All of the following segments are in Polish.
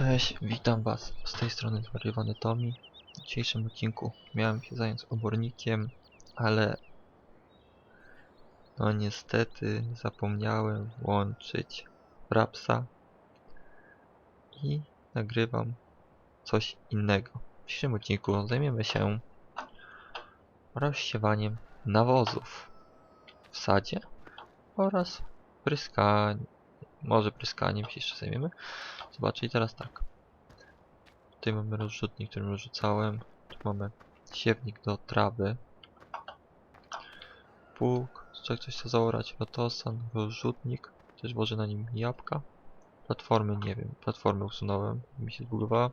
Cześć, witam was. Z tej strony zwariowany Tomi. W dzisiejszym odcinku miałem się zająć obornikiem, ale no niestety zapomniałem włączyć Rapsa i nagrywam coś innego. W dzisiejszym odcinku zajmiemy się rozsiewaniem nawozów w sadzie oraz pryskaniem. Może pryskaniem się jeszcze zajmiemy. Zobaczcie, teraz tak. Tutaj mamy rozrzutnik, którym rozrzucałem. Tu mamy siewnik do trawy. Pług, czego coś chce zaorać, rotosan, rozrzutnik. Też włożę na nim jabłka. Platformy, nie wiem, platformy usunąłem, mi się zbudowała.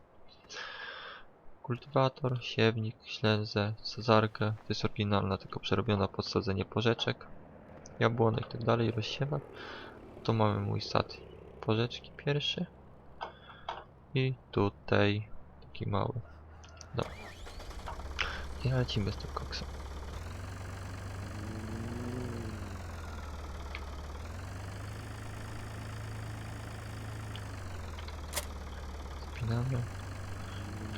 Kultywator, siewnik, ślęzę, cezarkę. To jest oryginalna, tylko przerobiona pod sadzenie porzeczek. Jabłony i tak dalej, rozsiewak. Tu mamy mój sad porzeczki pierwszy. I tutaj taki mały. Dobra. I lecimy z tym koksem. Spinamy.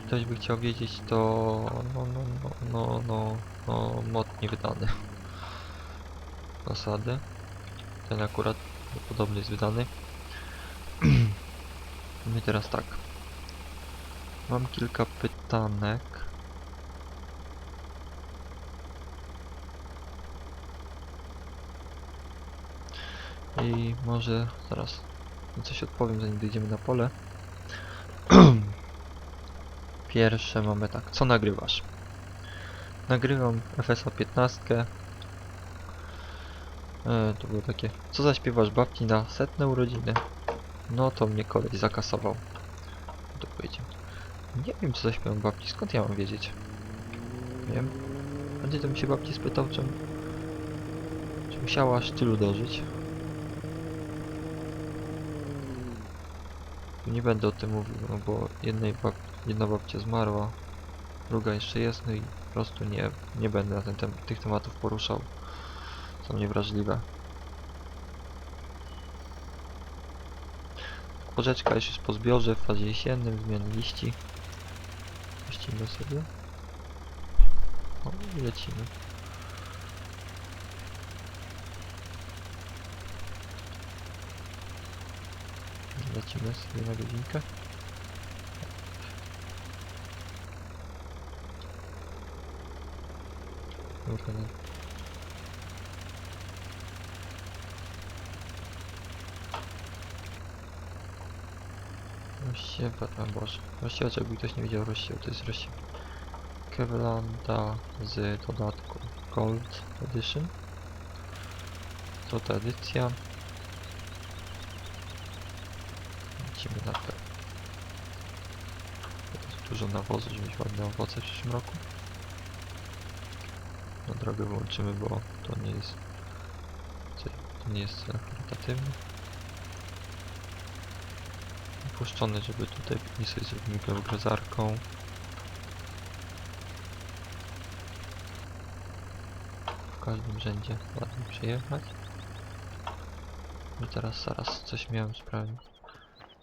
Ktoś by chciał wiedzieć, to no, no, no, no, no, no mod niewydany. Zasady. Ten akurat podobny jest wydany. I teraz tak. Mam kilka pytanek. I może zaraz coś odpowiem zanim dojdziemy na pole. Pierwsze mamy tak, co nagrywasz? Nagrywam FSA 15. E, to było takie, co zaśpiewasz babci na setne urodziny? No to mnie koleś zakasował. To powiedział. Nie wiem co zaśpiewam babci, skąd ja mam wiedzieć? Wiem. A gdzie to mi się babci spytał, czym... Czy musiała aż tylu dożyć? Nie będę o tym mówił, no bo jednej bab... jedna babcia zmarła, druga jeszcze jest, no i po prostu nie, nie będę na ten tem tych tematów poruszał. Są niewrażliwe. Porzeczka już jest po zbiorze w fazie jesiennym, zmiany liści. Puścimy sobie. O, i lecimy. Lecimy sobie na godzinkę. Dobra, no. Rozsiewa, a Boże. Rozsiewacz, jakby ktoś nie wiedział rozsiew, to jest rozsiew Kevlanda z dodatku Gold Edition. To ta edycja. Lecimy na to. Dużo nawozu, żeby mieć ładne owoce w przyszłym roku. Na drogę wyłączymy, bo to nie jest to nie jest cel puszczony, żeby tutaj nie sobie zrobimy geogrozarką. W każdym rzędzie ładnie przyjechać. I teraz zaraz coś miałem sprawdzić.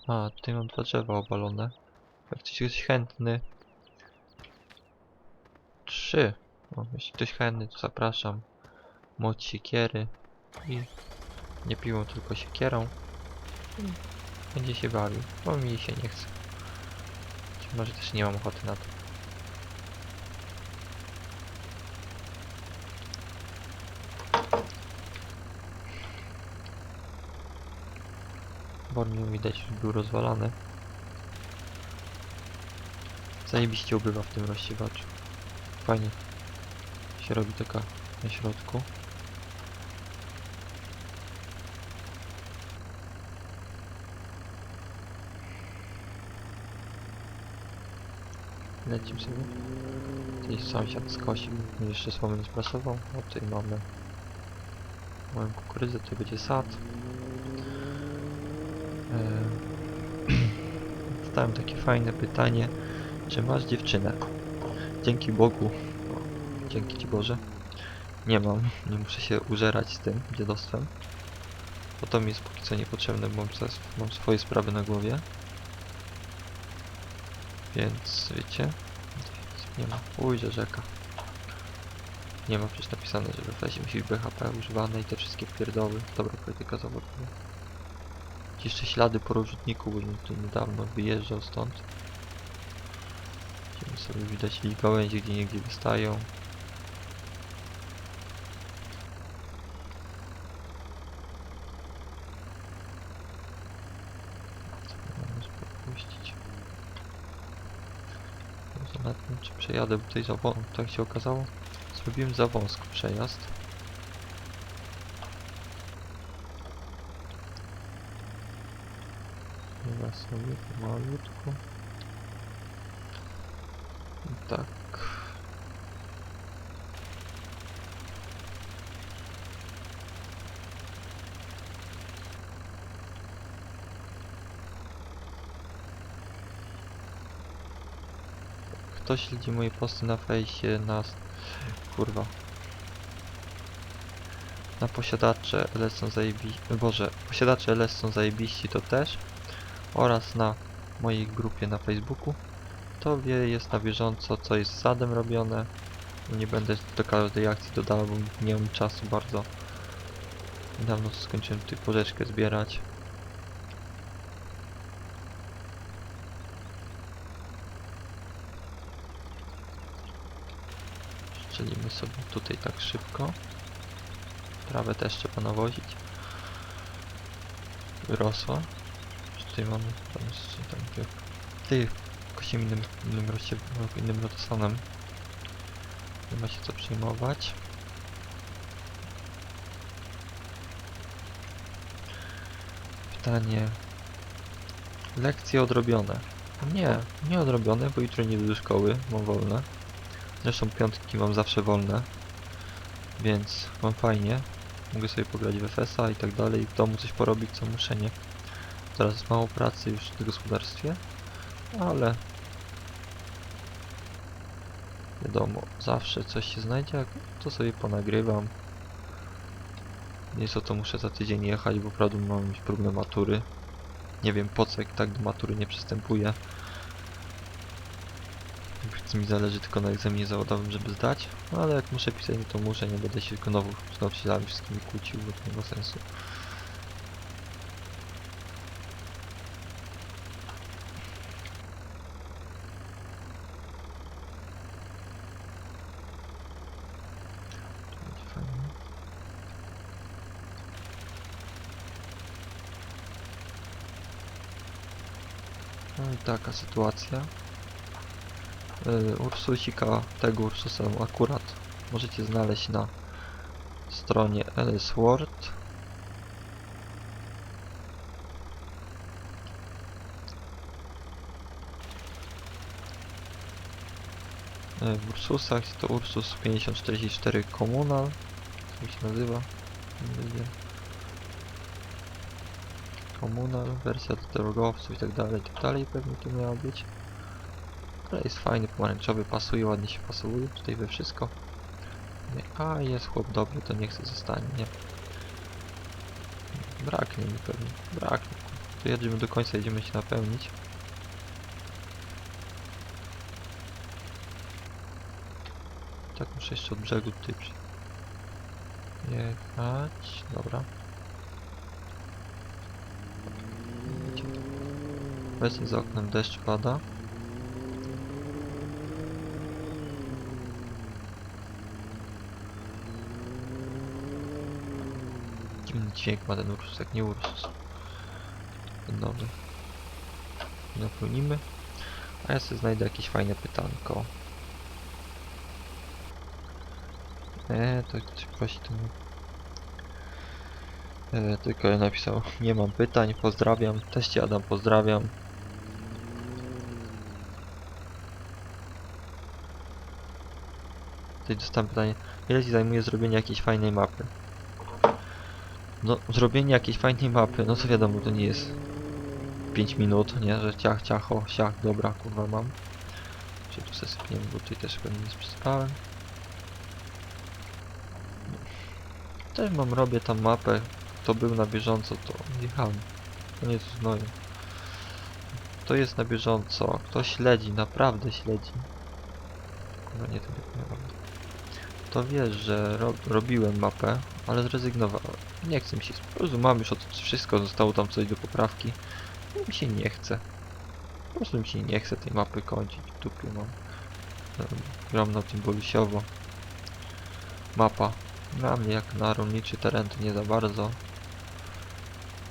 A, tutaj mam dwa drzewa obalone. Jak ktoś jest chętny. Trzy. O, jeśli ktoś chętny, to zapraszam. Moc siekiery. I nie piłą, tylko siekierą. Będzie się bawił, bo mi się nie chce. Czy może też nie mam ochoty na to. Bormiu widać już był rozwalany. Zajebiście ubywa w tym rozsiewaczu. Fajnie się robi taka na środku. Lecimy sobie. Tutaj sąsiad skosił, jeszcze słomy nie sprasował. O, tutaj mamy moją kukurydzę, tutaj będzie sad. Eee, Dostałem takie fajne pytanie, czy masz dziewczynę? Dzięki Bogu, dzięki Ci Boże, nie mam, nie muszę się użerać z tym dziadostwem. Bo to mi jest póki co niepotrzebne, bo mam swoje sprawy na głowie. Więc wiecie, nie ma. Ujdzie rzeka. Nie ma przecież napisane, że we FS musi być BHP używane i te wszystkie pierdoły. Dobra polityka zawodowa. Jeszcze ślady po rozrzutniku, bo tu niedawno wyjeżdżał stąd. Gdzie sobie widać gałęzie gdzie niegdzie wystają. Możesz popuścić. Bo tutaj za tak się okazało. Zrobiłem za wąsko przejazd. Chyba sobie pomalutku. I Tak. Kto śledzi moje posty na fejsie, na... kurwa. Na posiadacze LS są zajebiści... Boże, posiadacze LS są zajebiści to też. Oraz na mojej grupie na Facebooku. To wie, jest na bieżąco co jest sadem robione. Nie będę do każdej akcji dodawał, bo nie mam czasu bardzo. Niedawno skończyłem tutaj porzeczkę zbierać. Strzelimy sobie tutaj tak szybko. Trawę też trzeba nawozić. Wyrosła. Czy tutaj mamy tam jeszcze tam. Ty, kosimy innym, innym, roście, innym rotosanem. Nie ma się co przejmować. Pytanie. Lekcje odrobione. Nie, nie odrobione, bo jutro nie do szkoły, mam wolne. Zresztą piątki mam zawsze wolne. Więc mam fajnie. Mogę sobie pograć w FS-a i tak dalej, w domu coś porobić, co muszę, nie? Teraz jest mało pracy już w gospodarstwie, ale wiadomo, zawsze coś się znajdzie, to sobie ponagrywam. Nie co to muszę za tydzień jechać, bo prawdę mam mieć próbne matury. Nie wiem po co, tak do matury nie przystępuję. Chce mi zależy tylko na egzaminie zawodowym, żeby zdać, no ale jak muszę pisać, no to muszę, nie będę się tylko znowu z nauczycielami wszystkimi kłócił, bo to nie ma sensu. No i taka sytuacja. Yy, Ursusika, tego Ursusa akurat możecie znaleźć na stronie LS World. Yy, W Ursusach to Ursus 5044 Communal, jak się nazywa. Communal, wersja do drogowców i tak dalej, tak dalej pewnie to miało być. Ale jest fajny, pomarańczowy, pasuje, ładnie się pasuje tutaj we wszystko. A, jest chłop dobry, to niech sobie zostanie, nie? Braknie mi pewnie, braknie. To jedziemy do końca, jedziemy się napełnić. Tak, muszę jeszcze od brzegu tutaj jechać, dobra. Obecnie za oknem deszcz pada. Dźwięk ma ten Ursus, jak nie Ursus. Ten nowy. Napełnimy. A ja sobie znajdę jakieś fajne pytanko. Eee, to ktoś nie. Eee, tylko ja napisał, nie mam pytań, pozdrawiam. Też Adam, pozdrawiam. Tutaj dostałem pytanie, ile ci zajmuje zrobienie jakiejś fajnej mapy? No, zrobienie jakiejś fajnej mapy, no to wiadomo, to nie jest 5 minut, nie? Że ciach, ciacho, siach, dobra, kurwa mam. Czy tu sobie sypniemy, bo tutaj też pewnie nie przysypałem. Też mam, robię tam mapę. Kto był na bieżąco, to jechałem. To nie znoju. kto jest na bieżąco, kto śledzi, naprawdę śledzi. Kurwa, nie to nie To wiesz, że ro robiłem mapę, ale zrezygnowałem. Nie chcę mi się, po prostu mam już od wszystko, zostało tam coś do poprawki. I mi się nie chce. Po prostu mi się nie chce tej mapy kończyć. W dupie mam. Gram na tym. Mapa. Dla mnie jak na rolniczy teren to nie za bardzo.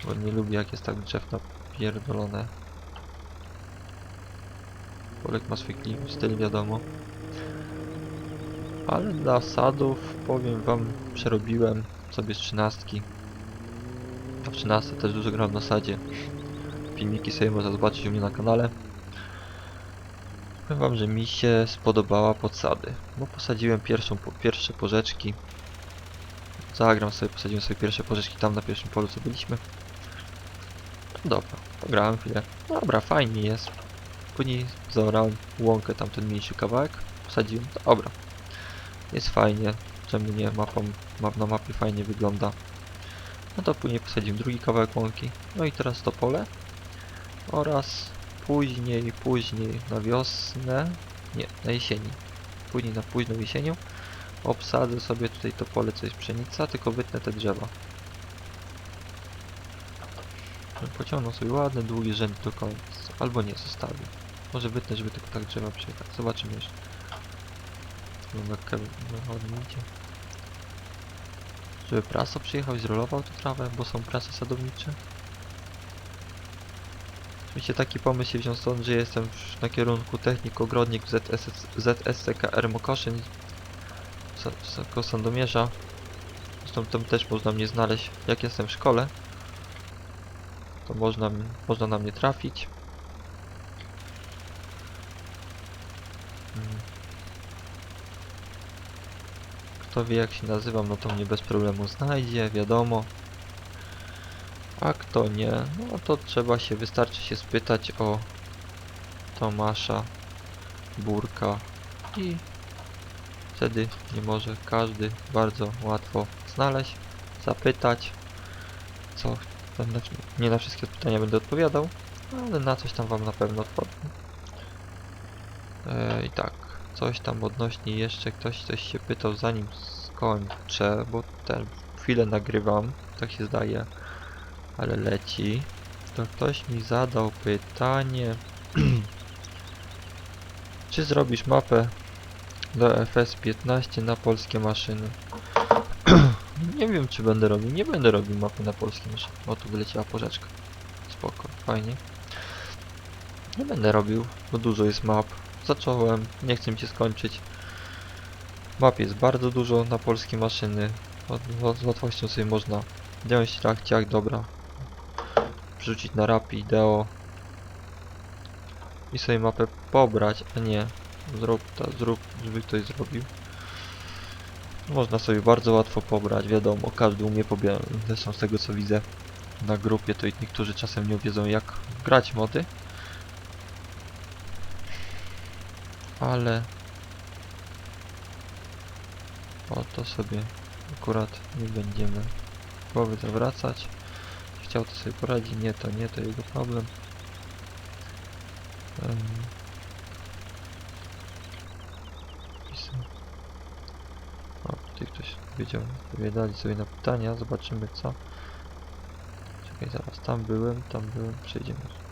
Bo nie lubię jak jest tak drzew napierdolone. Polek ma swój styl wiadomo. Ale dla sadów powiem wam, przerobiłem sobie z trzynastki. A w 13 też dużo gram na sadzie. Filmiki sobie można zobaczyć u mnie na kanale. Powiem wam, że mi się spodobała podsady. Bo posadziłem pierwszą, po, pierwsze porzeczki. Zagram sobie, posadziłem sobie pierwsze porzeczki tam na pierwszym polu co byliśmy. No dobra, pograłem chwilę. Dobra, fajnie jest. Później zaorałem łąkę, tamten mniejszy kawałek. Posadziłem, dobra. Jest fajnie. Czemu nie? Mapą, map na mapie fajnie wygląda. No to później posadziłem drugi kawałek łąki. No i teraz to pole. Oraz później, później na wiosnę. Nie, na jesieni. Później na późną jesienią obsadzę sobie tutaj to pole, co jest pszenica, tylko wytnę te drzewa. Pociągną sobie ładny, długi rzęd do końca. Albo nie, zostawię. Może wytnę, żeby tylko tak drzewa przyjechać. Zobaczymy jeszcze. Idzie. Żeby praso przyjechał i zrolował tę trawę, bo są prasy sadownicze. Oczywiście taki pomysł się wziął stąd, że jestem na kierunku technik ogrodnik ZS, ZSCKR Mokoszyn koło Sandomierza. Zresztą tam też można mnie znaleźć, jak jestem w szkole. To można, można na mnie trafić. Kto wie jak się nazywam, no to mnie bez problemu znajdzie, wiadomo. A kto nie, no to trzeba się, wystarczy się spytać o Tomasza Burka i wtedy nie może każdy bardzo łatwo znaleźć, zapytać, co nie na wszystkie pytania będę odpowiadał, ale na coś tam wam na pewno odpowiem. E, I tak, coś tam odnośnie jeszcze ktoś coś się pytał zanim skończę, bo ten chwilę nagrywam, tak się zdaje, ale leci. To ktoś mi zadał pytanie, czy zrobisz mapę do FS15 na polskie maszyny? nie wiem czy będę robił, nie będę robił mapy na polskie maszyny. O tu wyleciała porzeczka. Spoko, fajnie. Nie będę robił, bo dużo jest map. Zacząłem, nie chcę mi się skończyć. Map jest bardzo dużo na polskie maszyny. Z łatwością sobie można wziąć trakciak, dobra. Wrzucić na Rapido. I sobie mapę pobrać, a nie zrób, ta, zrób, żeby ktoś zrobił. Można sobie bardzo łatwo pobrać, wiadomo, każdy umie pobierać. Zresztą z tego co widzę na grupie, to niektórzy czasem nie wiedzą jak grać mody. Ale o to sobie akurat nie będziemy głowy zawracać. Chciał to sobie poradzić, nie to nie, to jego problem. Em, pisał. O, tutaj ktoś wiedział, odpowiadali sobie na pytania, zobaczymy co. Czekaj, zaraz, tam byłem, tam byłem, przejdziemy.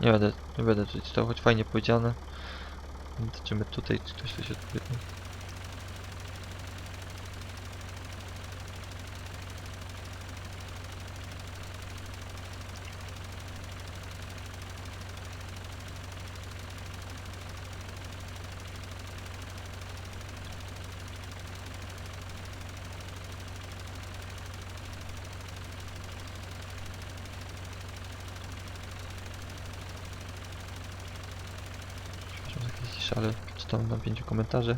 Nie będę, nie będę tutaj czytał, choć fajnie powiedziane. Zobaczymy tutaj, czy ktoś coś odpowiedział. Ale czytałem na pięciu komentarzy.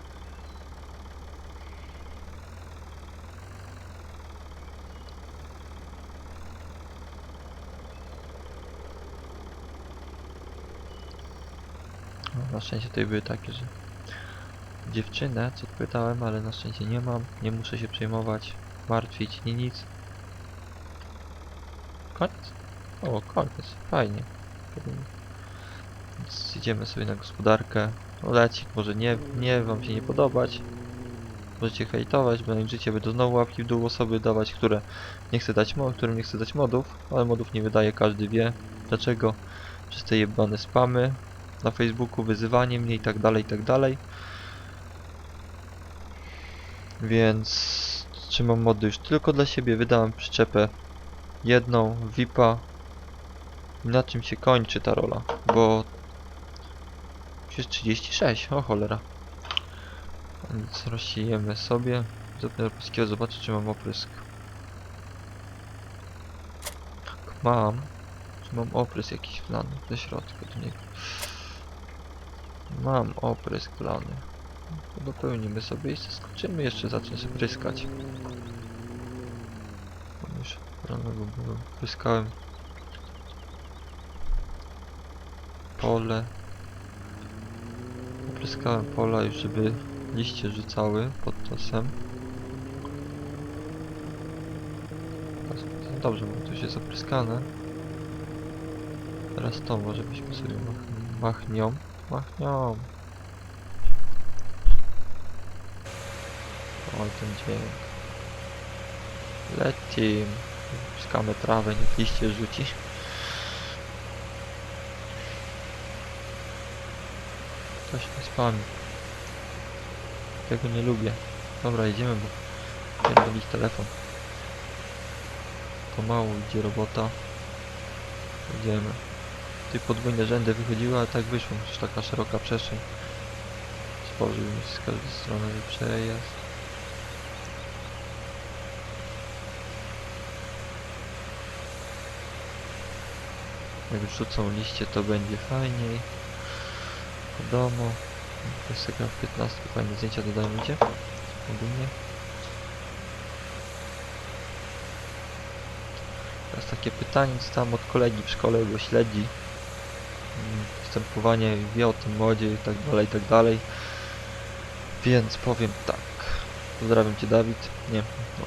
No, na szczęście tutaj były takie, że dziewczynę, co pytałem, ale na szczęście nie mam. Nie muszę się przejmować, martwić, nie nic. Koniec? O, koniec. Fajnie. Więc idziemy sobie na gospodarkę. No leci, może nie, nie wam się nie podobać. Możecie hejtować, bo życie będą znowu łapki w dół osoby dawać, które nie chce dać mod, którym nie chce dać modów, ale modów nie wydaje, każdy wie dlaczego. Przez te jebane spamy na Facebooku, wyzywanie mnie i tak dalej, i tak dalej. Więc trzymam mody już tylko dla siebie, wydałem przyczepę jedną, VIPa. Na czym się kończy ta rola, bo jest 36, o cholera. Więc rozsiejemy sobie. Dopiero polskiego zobaczę czy mam oprysk. Tak, mam. Czy mam oprysk jakiś wlany ze środka do niego? Mam oprysk wlany. To dopełnimy sobie i skoczymy jeszcze zacząć się pryskać. Już rano go. Pryskałem pole. Opryskałem pola już, żeby liście rzucały pod czasem. Dobrze, bo to już jest opryskane. Teraz to może byśmy sobie mach machnią. Machnią. Oj, ten dźwięk. Lecim. Pryskamy trawę, niech liście rzuci. Ktoś mi spami. Tego nie lubię. Dobra, idziemy, bo pierdolić telefon. Pomału idzie robota. Idziemy. Tutaj podwójne rzędy wychodziły, ale tak wyszło. Przecież taka szeroka przestrzeń. Stworzył mi z każdej strony przejazd. Jak wrzucą liście, to będzie fajniej. Wiadomo. W 15 fajne zdjęcia dodają idzie. Ogólnie. Teraz takie pytanie dostałem od kolegi w szkole, bo śledzi mm, postępowanie, wie o tym modzie i tak dalej, i tak dalej. Więc powiem tak. Pozdrawiam Cię Dawid. Nie. No.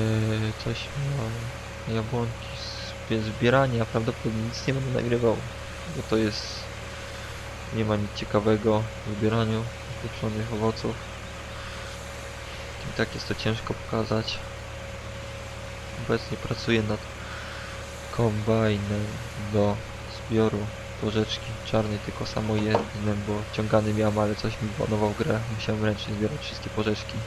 Yy, coś miał jabłonki z zbierania, prawdopodobnie nic nie będę nagrywał, bo to jest nie ma nic ciekawego w zbieraniu pieczonych owoców. I tak jest to ciężko pokazać. Obecnie pracuję nad kombajnem do zbioru porzeczki czarnej, tylko samo jednym, bo ciągany miałem, ale coś mi banował grę. Musiałem ręcznie zbierać wszystkie porzeczki.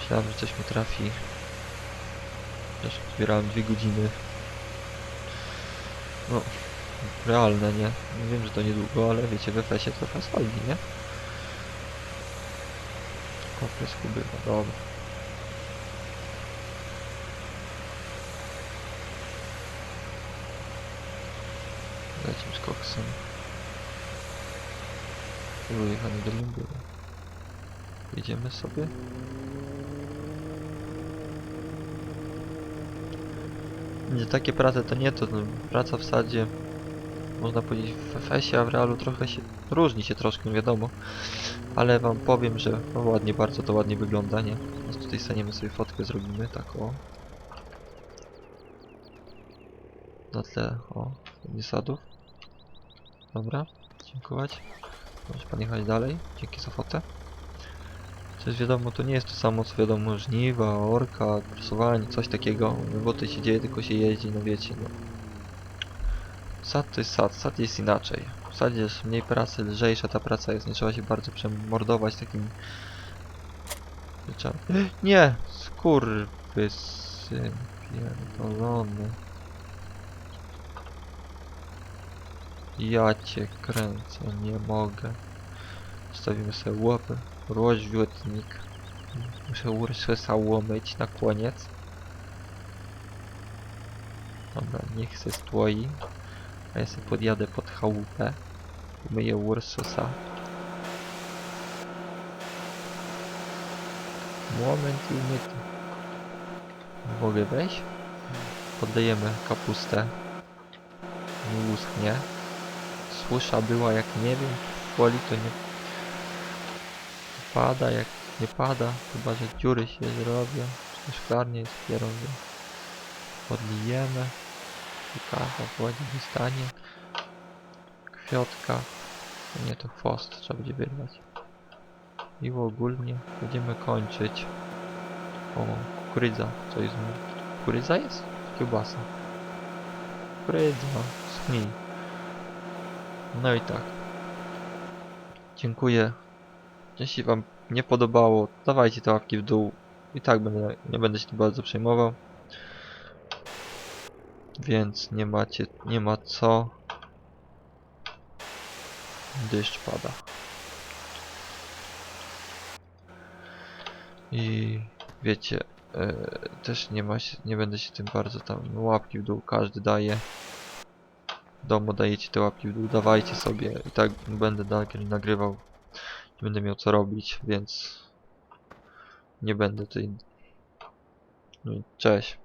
Myślałem, że coś mi trafi. Zbierałem dwie godziny. No, realne, nie? No Wiem, że to niedługo, ale wiecie, we FS-ie to fast holdi, nie? Kopres bywa, dobra. Lecimy z koksem. Wyjechany do Lumbury. Jedziemy sobie. Nie takie prace to nie to, no, praca w sadzie można powiedzieć w FS-ie, a w realu trochę się różni się troszkę, wiadomo. Ale wam powiem, że no, ładnie, bardzo to ładnie wygląda, nie? Teraz tutaj staniemy sobie fotkę, zrobimy tak o. Na tle, o, ładnie sadów. Dobra, dziękować. Może pan jechać dalej, dzięki za fotę. Jest wiadomo, to nie jest to samo co wiadomo żniwa, orka, prasowanie, coś takiego. Bo to się dzieje, tylko się jeździ, no wiecie, no. Sad to jest sad, sad jest inaczej. W sadzie jest mniej pracy, lżejsza ta praca jest, nie trzeba się bardzo przemordować takim rzeczami. Nie! Skurwysyn pierdolony. Ja cię kręcę, nie mogę. Stawimy sobie łapę. Rozrzutnik. Muszę Ursusa łomyć na koniec. Dobra, niech se stoi. A ja sobie podjadę pod chałupę. Myję Ursusa. Moment i umyty. Mogę wejść? Poddajemy kapustę. Nie uschnie. susza była jak nie wiem, woli to nie pada, jak nie pada, chyba że dziury się zrobią, czy szklarnie kierowca. Podlijemy i kawa w wodzie wystanie. Kwiotka, nie to chwost trzeba będzie wyrwać. I ogólnie będziemy kończyć. O, kukurydza, co jest? Kukurydza jest? Kiełbasa. Kukurydza, schnij. No i tak. Dziękuję. Jeśli wam nie podobało, dawajcie te łapki w dół. I tak będę, nie będę się tym bardzo przejmował. Więc nie macie, nie ma co. Deszcz pada. I wiecie, e, też nie ma się, nie będę się tym bardzo tam no, łapki w dół każdy daje. W domu dajecie te łapki w dół, dawajcie sobie i tak będę nagrywał. Nie będę miał co robić, więc nie będę tutaj. No i cześć.